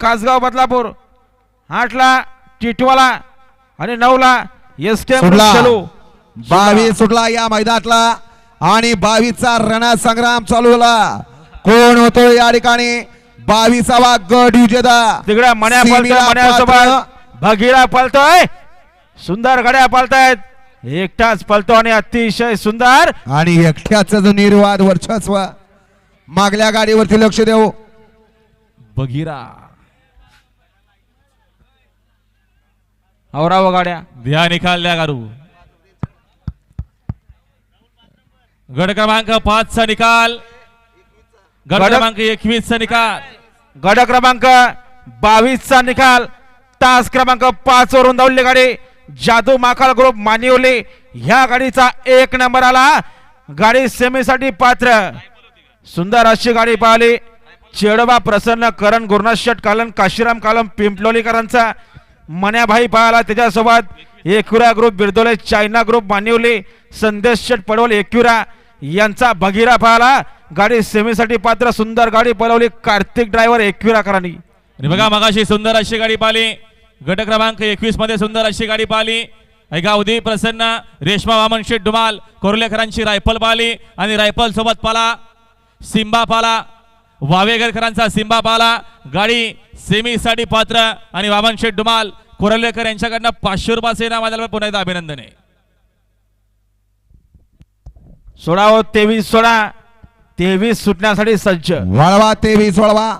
कासगाव बदलापूर आठला टिटवाला आणि नऊला एस चलो बावीस सुटला या मैदानातला आणि बावीसचा रणसंग्राम चालू झाला. कोण होतो या ठिकाणी? बावीसावा गट विजेता. तिकडे मण्या पात्र. भगीरा पळतोय सुंदर गड्या पळतायत एकटाच पळतो आणि अतिशय सुंदर. आणि एकट्याचा जो निर्वाद वर्चस्व. मागल्या गाडीवरती लक्ष देऊ. बघिरा. औराव गाड्या द्या निकाल द्या गारू गड क्रमांक पाच चा निकाल गड क्रमांक एकवीस चा निकाल गड क्रमांक बावीस चा निकाल तास क्रमांक पाच वरून धावली गाडी जादू माकाळ ग्रुप मानिवली ह्या गाडीचा एक नंबर आला. गाडी सेमीसाठी पात्र. सुंदर अशी गाडी पाहिली. चेडबा प्रसन्न करण गुरुनाथ कालन काशीराम कालम पिंपलोलीकरांचा. मन्याभाई पाहाला त्याच्यासोबत. Ekura group Birdole China group Manivali Sandesh Shet Padwal एकुरा. यांचा भगिरा पाहिला गाडी सेमीसाठी पात्र सुंदर गाडी पळवली. कार्तिक ड्रायव्हर एकविराकरांनी आणि बघा मगाशी सुंदर अशी गाडी पाहिली. गट क्रमांक एकवीसमध्ये सुंदर अशी गाडी पाहिली. ऐका उदी प्रसन्न रेशमा वामन शेठ डुमाल कोर्लेकरांची रायफल पाहिली. आणि रायफल सोबत पाला. सिंबा पाला. वावेगरकरांचा सिंबा पाला गाडी सेमीसाठी पात्र आणि वामन शेठ डुमाल कोरलेकर यांच्याकडनं पाचशे रुपयाचे इनाम आल्यावर पुन्हा एकदा अभिनंदन. आहे सोळा व हो, तेवीस सोळा तेवीस सुटण्यासाठी सज्ज. वळवा तेवीस वळवा.